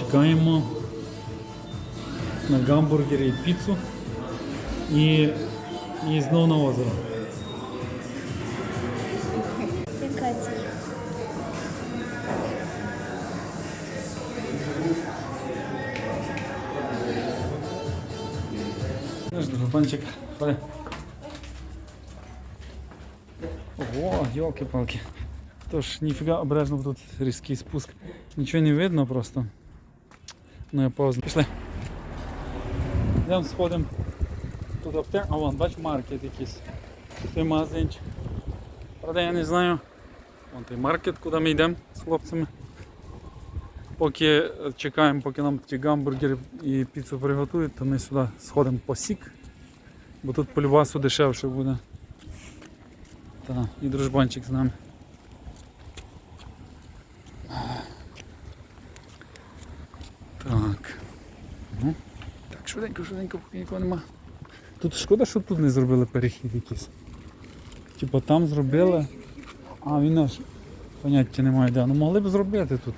Чекаємо на гамбургери і піцу. І, і знову на озеро. Яка це? Знаєш, дружбанчик, ходи. Ого, йолки-палки. Тож, ніфіга обережно бо тут різкий спуск. Нічого не видно просто. Ну я поздно. Пішли. Йдемо сходимо. Тут аптека, а вон, бач, маркет якийсь. Той магазинчик. Правда, я не знаю. Вон той маркет, куди ми йдемо з хлопцями. Поки чекаємо, поки нам ті гамбургери і піцу приготують, то ми сюди сходимо по сік, бо тут по дешевше буде. Та, і дружбанчик з нами. Так. Ну, так, швиденько, швиденько, поки нікого нема. Тут шкода, що тут не зробили перехід якийсь. Типа там зробили. А, він аж поняття немає, де. Ну могли б зробити тут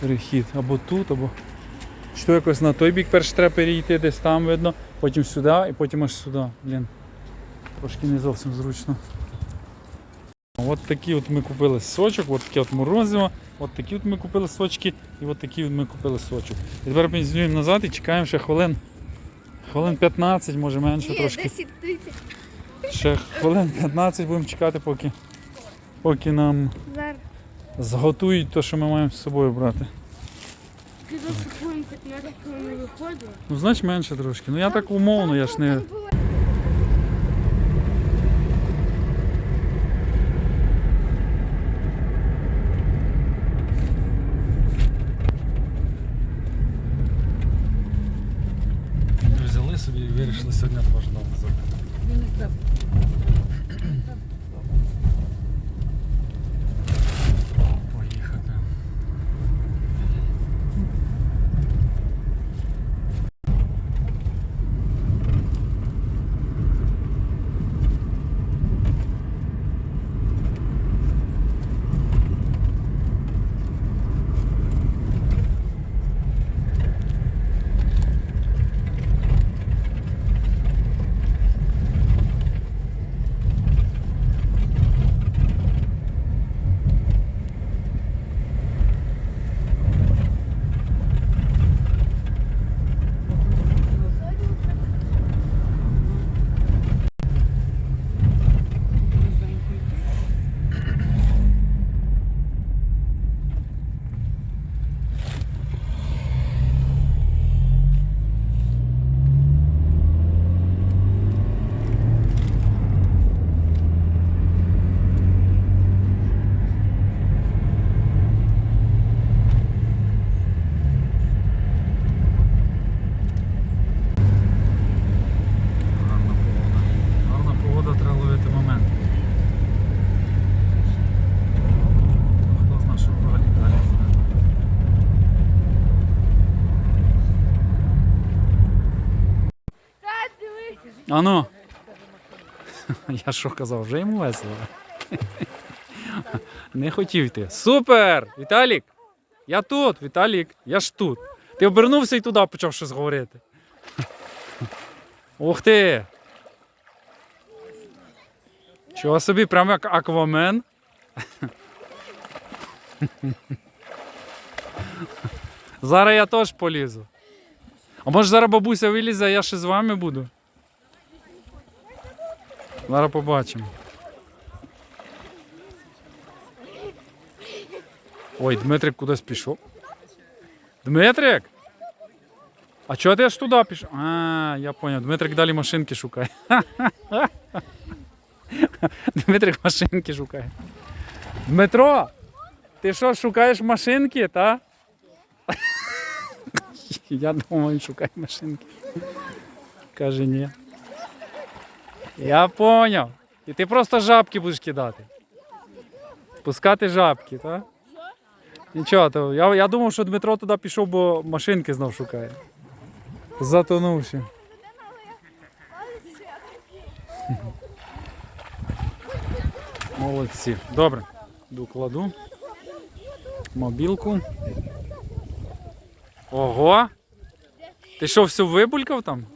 перехід. Або тут, або. То якось на той бік перше треба перейти, десь там видно, потім сюди і потім аж сюди. Блін. Трошки не зовсім зручно. От такі от ми купили сочок, от таке от морозиво, от такі от ми купили сочки і от такі от ми купили сочок. І тепер пензюємо назад і чекаємо ще хвилин. Хвилин 15, може менше трошки. 10 30. Ще хвилин 15 будемо чекати, поки, поки нам Зараз. зготують те, що ми маємо з собою брати. Ти за секунд 15 не виходила. Ну, значить менше трошки. Ну я так умовно, я ж не. Ану. Я що казав, вже йому весело. Не хотів йти. Супер! Віталік! Я тут, Віталік, я ж тут. Ти обернувся і туди почав щось говорити. Ух ти! Чого собі, прямо як аквамен? Зараз я теж полізу. А може зараз бабуся вилізе, а я ще з вами буду? Зараз побачимо. Ой, Дмитрик кудись пішов. Дмитрик! А чого ти аж туди пішов? А, я зрозумів. Дмитрик далі машинки шукає. Дмитрик машинки шукає. Дмитро! Ти що, шукаєш машинки, та? Я думаю, він шукає машинки. Каже, ні. Я поняв. І ти просто жабки будеш кидати. Пускати жабки, так? Нічого, то я, я думав, що Дмитро туди пішов, бо машинки знов шукає. Затонувши. Молодці. Добре. Докладу. Мобілку. Ого! Ти що, все вибулькав там?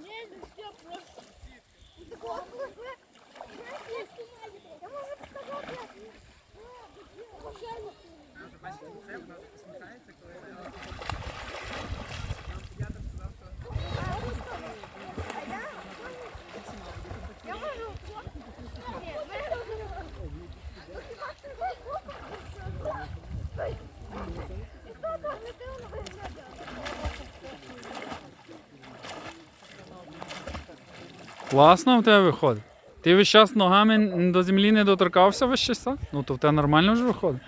Класно в тебе виходить. Ти весь час ногами до землі не доторкався весь час? Ну то в тебе нормально вже виходить.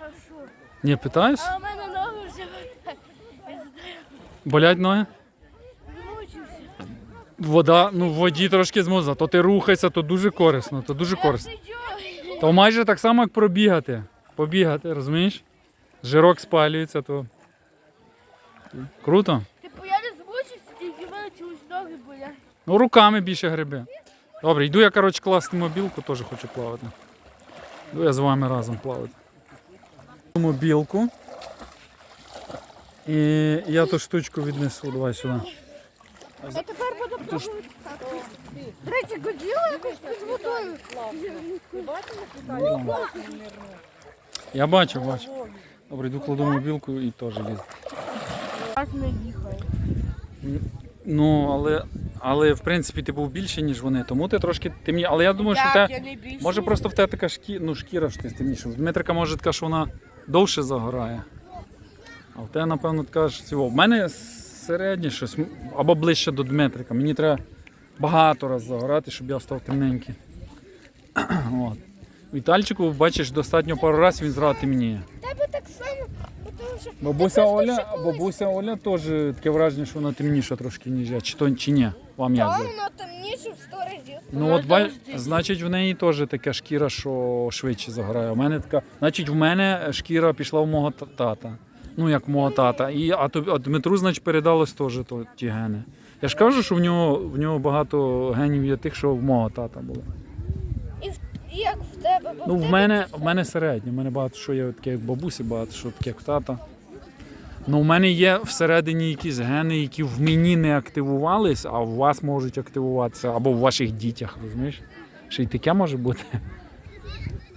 Ні, питаюсь? А у мене ноги вже Болять ноги? Вода, ну в воді трошки змоза. То ти рухайся, то дуже корисно, то дуже корисно. То майже так само, як пробігати. Побігати, розумієш? Жирок спалюється, то. Круто. Типу я не змучився, тільки в мене чомусь ноги болять. Ну, руками більше гриби. Добре, йду я, коротше, класти мобілку, теж хочу плавати. Йду я з вами разом плавати. Мобілку. І я ту штучку віднесу, давай сюди. Я тепер буду пробувати. До речі, годіла якось під водою. Я бачу, бачу. Добре, йду кладу мобілку і теж лізу. Не їхає. Ну, але, але в принципі ти був більше, ніж вони, тому ти трошки темні. Але я думаю, що в те, більше. може просто в тебе така шкі... ну, шкіра що ти темніша. В Дмитрика може така, що вона довше загорає. А в тебе, напевно, така ж цього. В мене середнє щось, або ближче до Дмитрика. Мені треба багато раз загорати, щоб я став темненький. От. Вітальчику, бачиш, достатньо пару разів він зразу темніє. Тебе так само, тому що Бабуся Оля, бабуся Оля теж таке враження, що вона темніша трошки, ніж я. Чи то чи ні? Вам як? Та здається? воно темніше в сто разів. Ну от бач, значить в неї теж така шкіра, що швидше загорає. У мене така, значить, в мене шкіра пішла в мого тата. Ну, як в мого тата. І, а, то, а Дмитру, значить, передалось теж то, ті гени. Я ж кажу, що в нього, в нього багато генів є тих, що в мого тата були. І, в- і як в тебе? Бо Ну, в тебе мене, це в мене середнє. В мене багато що є таке, як бабусі, багато що таке, як в тата. Ну, в мене є всередині якісь гени, які в мені не активувались, а в вас можуть активуватися, або в ваших дітях, розумієш? Ще й таке може бути.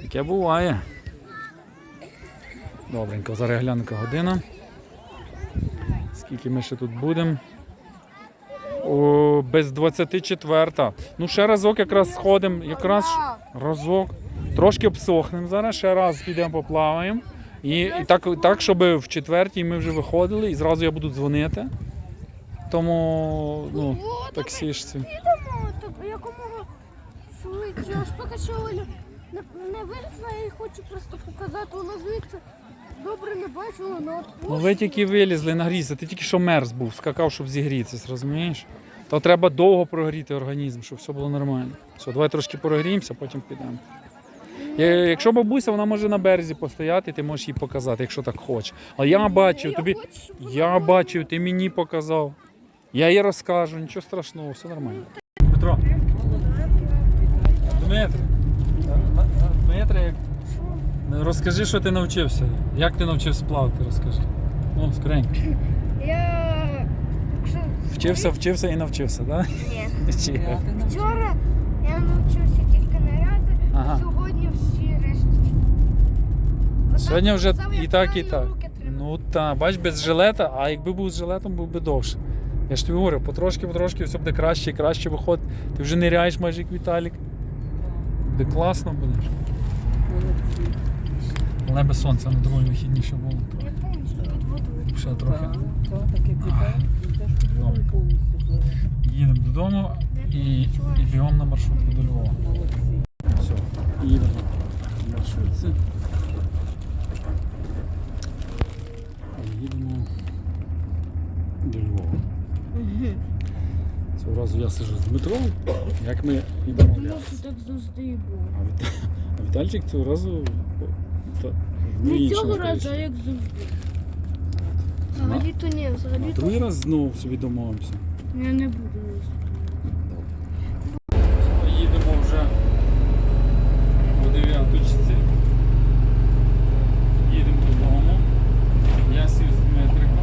Таке буває. Добренько, зараз яка година. Скільки ми ще тут будемо? О, без 24. Ну, ще разок якраз сходимо, якраз разок. Трошки обсохнемо зараз, ще раз підемо поплаваємо. І, і так, так, щоб в четвертій ми вже виходили і зразу я буду дзвонити. Тому ну, таксішці. Підемо, так якомога швидше. Аж поки що Оля не, не вийшла, я їй хочу просто показати. Вона звідси добре не бачила, але Ну ви тільки вилізли нагрітися, ти тільки що мерз був, скакав, щоб зігрітися, розумієш? То треба довго прогріти організм, щоб все було нормально. Все, давай трошки прогріємося, потім підемо. Е, Якщо бабуся, вона може на березі постояти, ти можеш їй показати, якщо так хочеш. Але я бачив, тобі. Я бачив, ти мені показав. Я їй розкажу, нічого страшного, все нормально. Петро. Дмитро. Дмитро, як- розкажи, що ти навчився. Як ти навчився плавати, розкажи. Ну, скоренько. Я Вчився, вчився і навчився, так? ні. Вчора я навчився тільки ныряти, Ага. а сьогодні всі решті. Отак Сьогодні вже і так, і так. Ну так, бач, без жилета, а якби був з жилетом, був би довше. Я ж тобі говорю, потрошки, потрошки все буде краще і краще виходить. Ти вже ниряєш майже як Віталік. Буде класно будеш. Але без сонця на другому вихідніше було. Я. Ще трохи. Їдемо додому і, і бігом на маршрутку до Львова. Все, їдемо на маршрутці. Разу я сижу з Дмитром, як ми йдемо домовлялися. так завжди було. А, Віт... а Вітальчик цього разу та, ну, Не цього разу, а скоріше. як завжди. Взагалі то ні, А взагалі то другий раз знову собі домовимося. я не буду. Їдемо вже у 9 часі. Їдемо додому. Я сів з Дмитриком.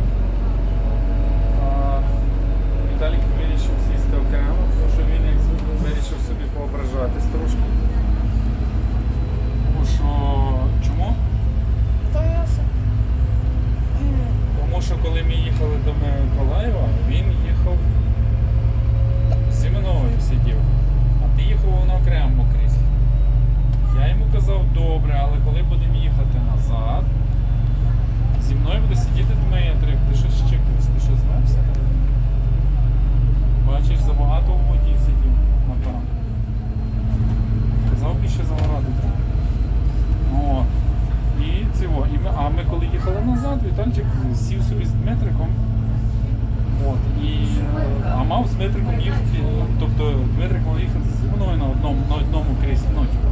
коли ми їхали до Миколаєва, він їхав зі мною сидів. А ти їхав на окремому кріслі. Я йому казав, добре, але коли будемо їхати назад, зі мною буде сидіти Дмитрик. Ти щось щепився, ти що змерся? Бачиш, забагато у воді сидів, напевно. Казав більше загорати треба. От. І цього. І ми, а ми коли їхали назад, Вітальчик сів собі з Дмитриком. От, і, а мав з Дмитриком їхати, тобто Дмитрик мав їхати зі мною на одному, на одному кріслі. Ну, типу.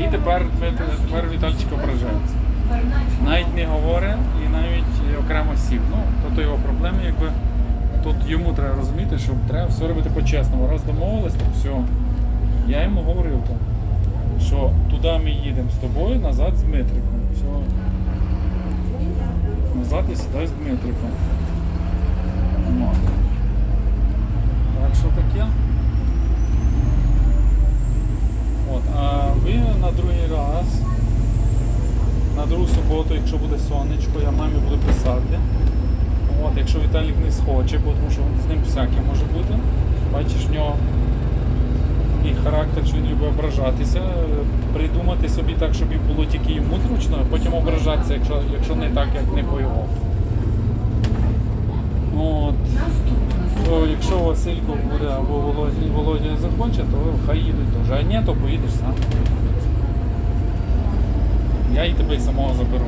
І тепер, тепер Вітальчик ображається. Навіть не говорить і навіть окремо сів. Ну, то, то його проблеми, якби тут йому треба розуміти, що треба все робити по-чесному. Раз домовились, то все. Я йому говорив що туди ми їдемо з тобою, назад з Дмитриком. Все. Назад я сідай з Дмитриком. Так що таке? От, а ви на другий раз, на другу суботу, якщо буде сонечко, я мамі буду писати. От, якщо Віталік не схоче, бо тому що з ним всяке може бути. Бачиш, в нього такий характер, що він любить ображатися, придумати собі так, щоб було тільки йому зручно, а потім ображатися, якщо, якщо не так, як не по його. От. То якщо Василько буде або Володя, Володя захоче, то хай їдуть теж. А ні, то поїдеш сам. Я і тебе самого заберу.